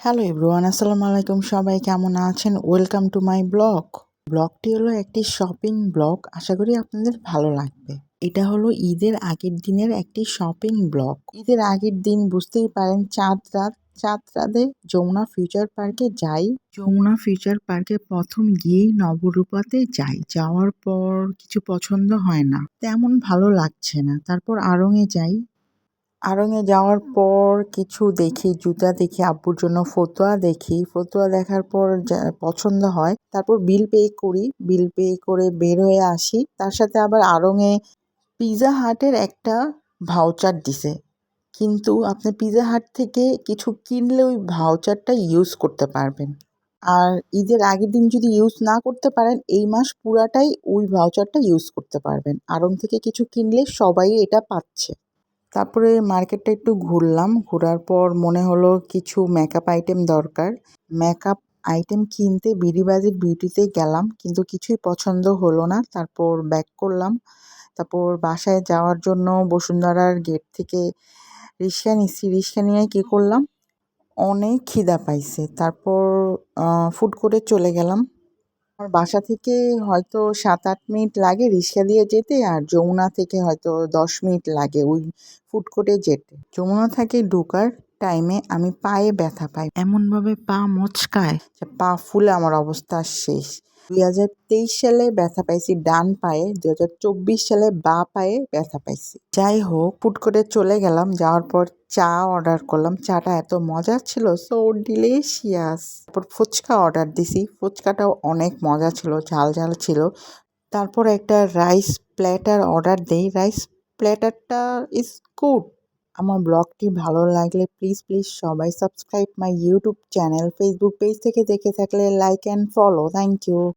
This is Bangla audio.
হ্যালো এভরিওয়ান আসসালামু আলাইকুম। সবাই কেমন আছেন? ওয়েলকাম টু মাই ব্লগ ব্লগটি হলো একটি শপিং ব্লগ আশা করি আপনাদের ভালো লাগবে। এটা হলো ঈদের আগের দিনের একটি শপিং ব্লগ ঈদের আগের দিন বুঝতেই পারেন, চাঁদ রাত, চাঁদ রাতে যমুনা ফিউচার পার্কে যাই। যমুনা ফিউচার পার্কে প্রথম গিয়েই নবরূপাতে যাই। যাওয়ার পর কিছু পছন্দ হয় না। তেমন ভালো লাগছে না। তারপর আড়ংয়ে যাই। আড়ংয়ে যাওয়ার পর কিছু দেখি, জুতা দেখি, আব্বুর জন্য ফতুয়া দেখি। ফতুয়া দেখার পর পছন্দ হয়, তারপর বিল পে করি। বিল পে করে বের হয়ে আসি। তার সাথে আবার আড়ংয়ে পিজা হাটের একটা ভাউচার দিছে। কিন্তু আপনি পিজা হাট থেকে কিছু কিনলে ওই ভাউচারটা ইউজ করতে পারবেন। আর ঈদের আগের দিন যদি ইউজ না করতে পারেন, এই মাস পুরাটাই ওই ভাউচারটা ইউজ করতে পারবেন। আড়ং থেকে কিছু কিনলে সবাই এটা পাচ্ছে। তারপরে মার্কেটটা একটু ঘুরলাম। ঘোরার পর মনে হলো কিছু মেকআপ আইটেম দরকার। মেকআপ আইটেম কিনতে বিডিবাজির বিউটিতে গেলাম, কিন্তু কিছুই পছন্দ হলো না। তারপর ব্যাক করলাম। তারপর বাসায় যাওয়ার জন্য বসুন্ধরার গেট থেকে রিক্সা নিচ্ছি। রিক্সা নিয়ে কী করলাম? অনেক খিদা পাইছে। তারপর ফুড করে চলে গেলাম। আমার বাসা থেকে হয়তো সাত আট মিনিট লাগে রিক্সা দিয়ে যেতে, আর যমুনা থেকে হয়তো দশ মিনিট লাগে ওই ফুড কোর্টে যেতে। যমুনা থেকে ঢোকার টাইমে আমি পায়ে ব্যথা পাই। এমনভাবে পা মচকায়? যে পা ফুলে আমার অবস্থা শেষ। দুই হাজার তেইশ সালে ব্যথা পাইছি ডান পায়ে দু হাজার চব্বিশ সালে বা পায়ে ব্যথা পাইছি। যাই হোক ফুট করে চলে গেলাম যাওয়ার পর চা অর্ডার করলাম। চাটা এত মজা ছিল সো ডিলেশিয়াস তারপর ফুচকা অর্ডার দিছি। ফুচকাটাও অনেক মজা ছিল ঝাল ঝাল ছিল। তারপর একটা রাইস প্ল্যাটার অর্ডার দেই। রাইস প্ল্যাটারটা ইজ গুড আমার ব্লগটি ভালো লাগলে প্লিজ প্লিজ সবাই subscribe my YouTube channel Facebook page থেকে দেখে থাকলে like and follow thank you